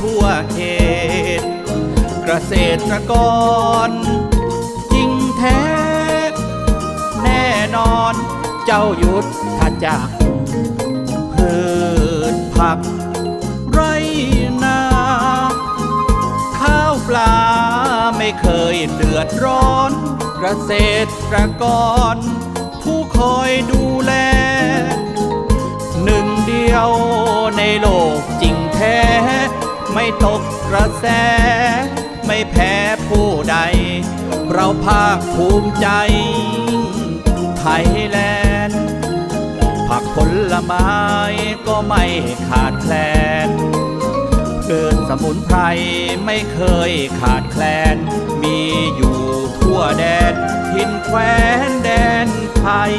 ทั่วเขตเกษตรกร จริงแท้ แน่นอนเจ้าหยุดถ้าจากพืชผัก ไรนา ข้าวปลาไม่เคยเดือดร้อนเกษตรกร ผู้คอยดูแล หนึ่งเดียวในโลก ตกกระแส ไม่แพ้ผู้ใด เราภาคภูมิใจ ไทยแลนด์ผักผลไม้ก็ไม่ขาดแคลนเพืชสมุนไพรไม่เคยขาดแคลน มีอยู่ทั่วแดน ทินแคว้นแดนไทย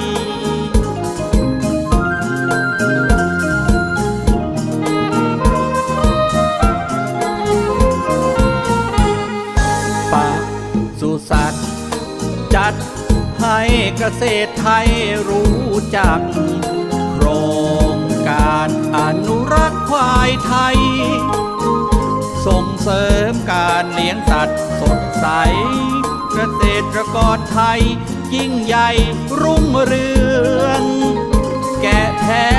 จัดให้เกษตรไทยรู้จัก โครงการอนุรักษ์ควายไทย ส่งเสริมการเลี้ยงสัตว์สดใส เกษตรกรไทยยิ่งใหญ่รุ่งเรือง แกะแพะ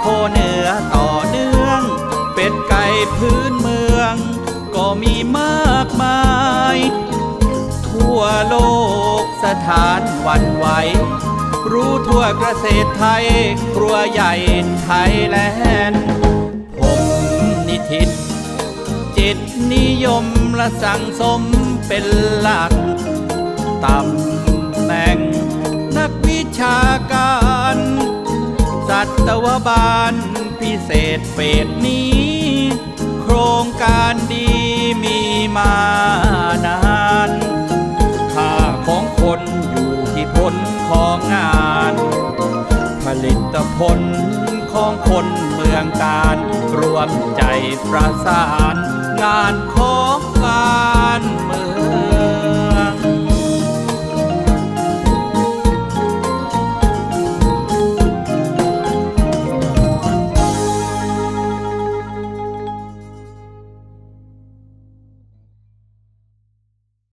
โคเนื้อต่อเนื่อง เป็ดไก่พื้นเมือง ก็มีมากมาย ทั่วโลก สถานวันไหว รู้ทั่วเกษตรไทย ครัวใหญ่ไทยแลนด์ผมนิทิศจิตนิยมและสังสมเป็นหลักตำแหน่ง นักวิชาการ สัตวบาลพิเศษเฟสนี้ โครงการดีมีมานาน ผลของคนเมืองการรวมใจประสานงานของการ